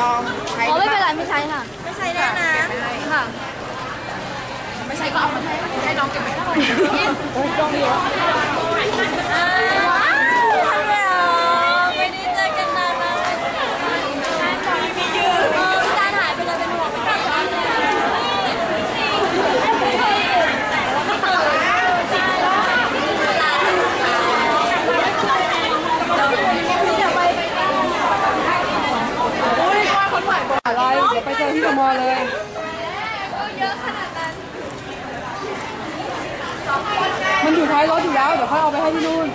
อ๋อไม่เป็นไรไม่ใช่ค่ะ ไม่ใช่ได้นะค่ะ ไม่ใช่ก็เอามาใช้ให้น้องเก็บไว้ก่อน ไปเจอที่กมเลยเยอะขนาดนั้นมันอยู่ท้ายรถอยู่แล้ว เดี๋ยวค่อยเอาไปให้ที่นู่น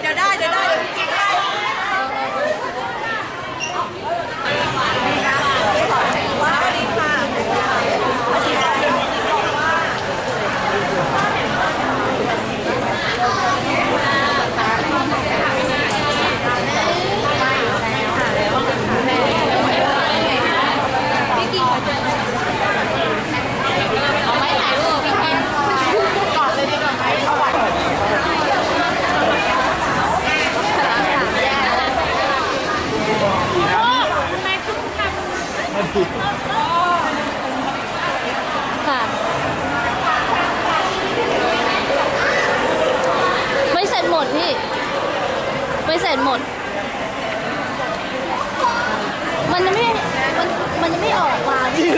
เดี๋ยวได้เดี๋ยวได้เดี๋ยวพี่กิ๊กให้ว้าวดีค่ะเอาไว้ถ่ายรูปพี่แอนกอดเลยดีกว่าไหมเอาไว้ ค่ะ ไม่เสร็จหมดพี่ ไม่เสร็จหมด มันยังไม่ มัน มันยังไม่ออกมาพี่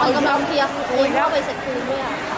มันกำลังเคลียร์เองเข้าไปเสร็จคืนด้วยอะค่ะ